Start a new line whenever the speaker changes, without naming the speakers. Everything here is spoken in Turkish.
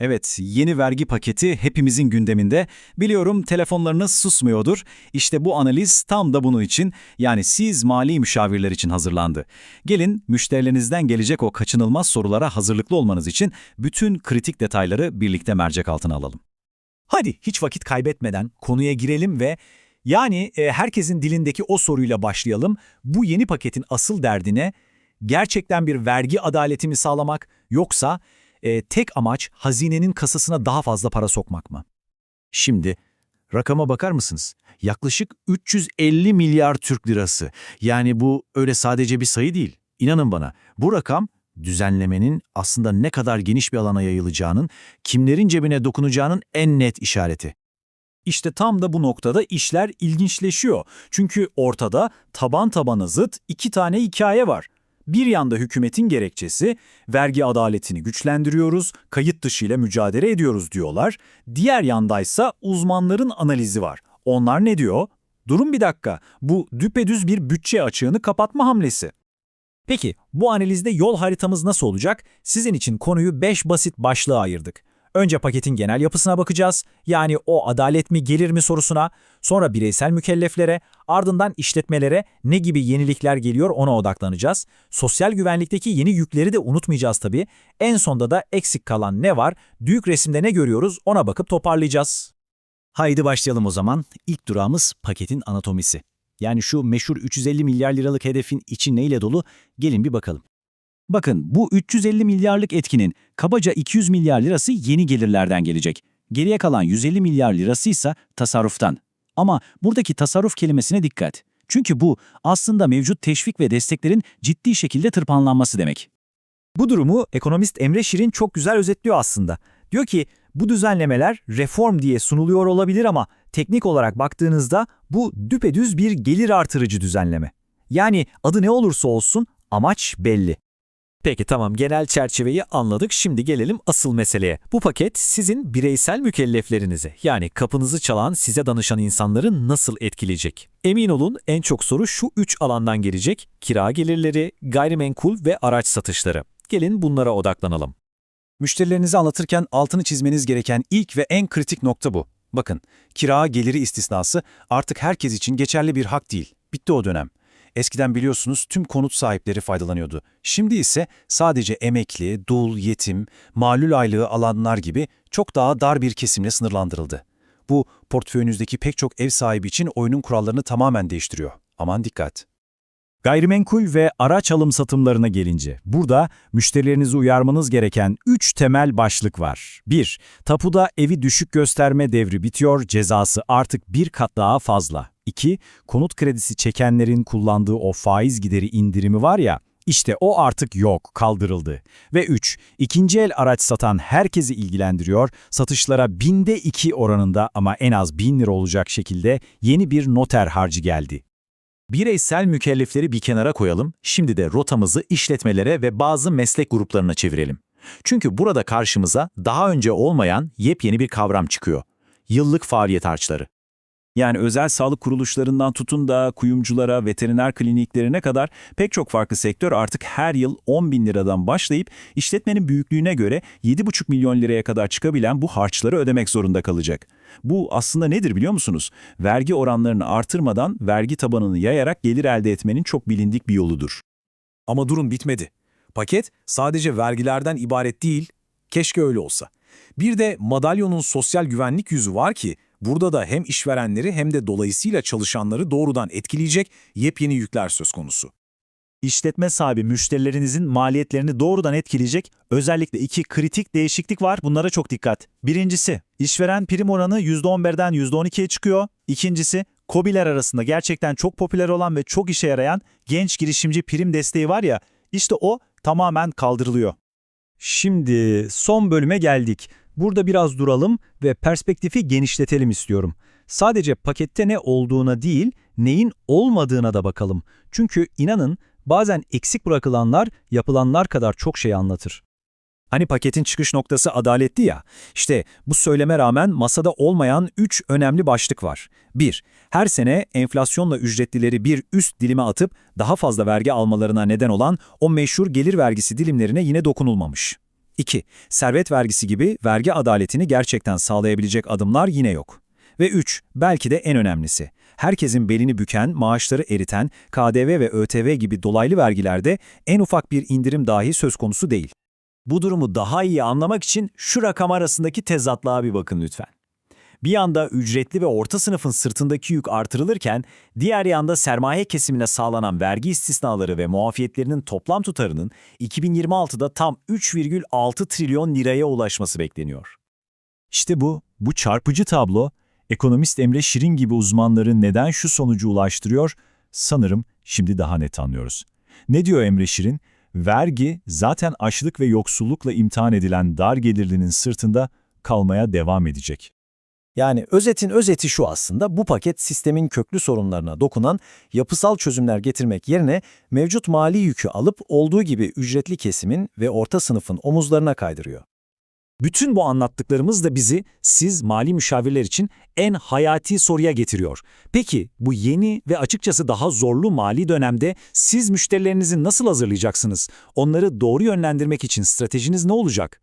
Evet, yeni vergi paketi hepimizin gündeminde. Biliyorum telefonlarınız susmuyordur. İşte bu analiz tam da bunun için, yani siz mali müşavirler için hazırlandı. Gelin müşterilerinizden gelecek o kaçınılmaz sorulara hazırlıklı olmanız için bütün kritik detayları birlikte mercek altına alalım.
Hadi hiç vakit kaybetmeden konuya girelim ve yani e, herkesin dilindeki o soruyla başlayalım. Bu yeni paketin asıl derdine gerçekten bir vergi adaleti mi sağlamak yoksa e, tek amaç hazinenin kasasına daha fazla para sokmak mı?
Şimdi rakama bakar mısınız? Yaklaşık 350 milyar Türk lirası. Yani bu öyle sadece bir sayı değil. İnanın bana bu rakam düzenlemenin aslında ne kadar geniş bir alana yayılacağının, kimlerin cebine dokunacağının en net işareti.
İşte tam da bu noktada işler ilginçleşiyor. Çünkü ortada taban tabana zıt iki tane hikaye var. Bir yanda hükümetin gerekçesi, vergi adaletini güçlendiriyoruz, kayıt dışıyla mücadele ediyoruz diyorlar. Diğer yandaysa uzmanların analizi var. Onlar ne diyor? Durun bir dakika, bu düpedüz bir bütçe açığını kapatma hamlesi. Peki bu analizde yol haritamız nasıl olacak? Sizin için konuyu 5 basit başlığa ayırdık. Önce paketin genel yapısına bakacağız. Yani o adalet mi gelir mi sorusuna, sonra bireysel mükelleflere, ardından işletmelere ne gibi yenilikler geliyor ona odaklanacağız. Sosyal güvenlikteki yeni yükleri de unutmayacağız tabii. En sonda da eksik kalan ne var, büyük resimde ne görüyoruz ona bakıp toparlayacağız.
Haydi başlayalım o zaman. İlk durağımız paketin anatomisi. Yani şu meşhur 350 milyar liralık hedefin içi neyle dolu? Gelin bir bakalım. Bakın bu 350 milyarlık etkinin kabaca 200 milyar lirası yeni gelirlerden gelecek. Geriye kalan 150 milyar lirası ise tasarruftan. Ama buradaki tasarruf kelimesine dikkat. Çünkü bu aslında mevcut teşvik ve desteklerin ciddi şekilde tırpanlanması demek.
Bu durumu ekonomist Emre Şirin çok güzel özetliyor aslında. Diyor ki bu düzenlemeler reform diye sunuluyor olabilir ama teknik olarak baktığınızda bu düpedüz bir gelir artırıcı düzenleme. Yani adı ne olursa olsun amaç belli. Peki tamam genel çerçeveyi anladık. Şimdi gelelim asıl meseleye. Bu paket sizin bireysel mükelleflerinizi yani kapınızı çalan size danışan insanları nasıl etkileyecek? Emin olun en çok soru şu üç alandan gelecek. Kira gelirleri, gayrimenkul ve araç satışları. Gelin bunlara odaklanalım.
Müşterilerinizi anlatırken altını çizmeniz gereken ilk ve en kritik nokta bu. Bakın, kira geliri istisnası artık herkes için geçerli bir hak değil. Bitti o dönem. Eskiden biliyorsunuz tüm konut sahipleri faydalanıyordu. Şimdi ise sadece emekli, dul, yetim, malul aylığı alanlar gibi çok daha dar bir kesimle sınırlandırıldı. Bu portföyünüzdeki pek çok ev sahibi için oyunun kurallarını tamamen değiştiriyor. Aman dikkat.
Gayrimenkul ve araç alım satımlarına gelince, burada müşterilerinizi uyarmanız gereken 3 temel başlık var. 1. Tapuda evi düşük gösterme devri bitiyor, cezası artık bir kat daha fazla. 2. Konut kredisi çekenlerin kullandığı o faiz gideri indirimi var ya, işte o artık yok, kaldırıldı. Ve 3. İkinci el araç satan herkesi ilgilendiriyor, satışlara binde 2 oranında ama en az 1000 lira olacak şekilde yeni bir noter harcı geldi.
Bireysel mükellefleri bir kenara koyalım, şimdi de rotamızı işletmelere ve bazı meslek gruplarına çevirelim. Çünkü burada karşımıza daha önce olmayan yepyeni bir kavram çıkıyor. Yıllık faaliyet harçları.
Yani özel sağlık kuruluşlarından tutun da kuyumculara, veteriner kliniklerine kadar pek çok farklı sektör artık her yıl 10 bin liradan başlayıp işletmenin büyüklüğüne göre 7,5 milyon liraya kadar çıkabilen bu harçları ödemek zorunda kalacak. Bu aslında nedir biliyor musunuz? Vergi oranlarını artırmadan vergi tabanını yayarak gelir elde etmenin çok bilindik bir yoludur.
Ama durun bitmedi. Paket sadece vergilerden ibaret değil, keşke öyle olsa. Bir de madalyonun sosyal güvenlik yüzü var ki, burada da hem işverenleri hem de dolayısıyla çalışanları doğrudan etkileyecek yepyeni yükler söz konusu.
İşletme sahibi müşterilerinizin maliyetlerini doğrudan etkileyecek özellikle iki kritik değişiklik var. Bunlara çok dikkat. Birincisi, işveren prim oranı %11'den %12'ye çıkıyor. İkincisi, KOBİ'ler arasında gerçekten çok popüler olan ve çok işe yarayan genç girişimci prim desteği var ya, işte o tamamen kaldırılıyor. Şimdi son bölüme geldik. Burada biraz duralım ve perspektifi genişletelim istiyorum. Sadece pakette ne olduğuna değil, neyin olmadığına da bakalım. Çünkü inanın bazen eksik bırakılanlar yapılanlar kadar çok şey anlatır. Hani paketin çıkış noktası adaletli ya, işte bu söyleme rağmen masada olmayan 3 önemli başlık var. 1. Her sene enflasyonla ücretlileri bir üst dilime atıp daha fazla vergi almalarına neden olan o meşhur gelir vergisi dilimlerine yine dokunulmamış.
2. Servet vergisi gibi vergi adaletini gerçekten sağlayabilecek adımlar yine yok. Ve 3. Belki de en önemlisi. Herkesin belini büken, maaşları eriten, KDV ve ÖTV gibi dolaylı vergilerde en ufak bir indirim dahi söz konusu değil.
Bu durumu daha iyi anlamak için şu rakam arasındaki tezatlığa bir bakın lütfen. Bir yanda ücretli ve orta sınıfın sırtındaki yük artırılırken, diğer yanda sermaye kesimine sağlanan vergi istisnaları ve muafiyetlerinin toplam tutarının 2026'da tam 3,6 trilyon liraya ulaşması bekleniyor.
İşte bu, bu çarpıcı tablo, ekonomist Emre Şirin gibi uzmanları neden şu sonucu ulaştırıyor, sanırım şimdi daha net anlıyoruz. Ne diyor Emre Şirin? Vergi zaten açlık ve yoksullukla imtihan edilen dar gelirlinin sırtında kalmaya devam edecek.
Yani özetin özeti şu aslında, bu paket sistemin köklü sorunlarına dokunan yapısal çözümler getirmek yerine mevcut mali yükü alıp olduğu gibi ücretli kesimin ve orta sınıfın omuzlarına kaydırıyor.
Bütün bu anlattıklarımız da bizi siz mali müşavirler için en hayati soruya getiriyor. Peki bu yeni ve açıkçası daha zorlu mali dönemde siz müşterilerinizi nasıl hazırlayacaksınız? Onları doğru yönlendirmek için stratejiniz ne olacak?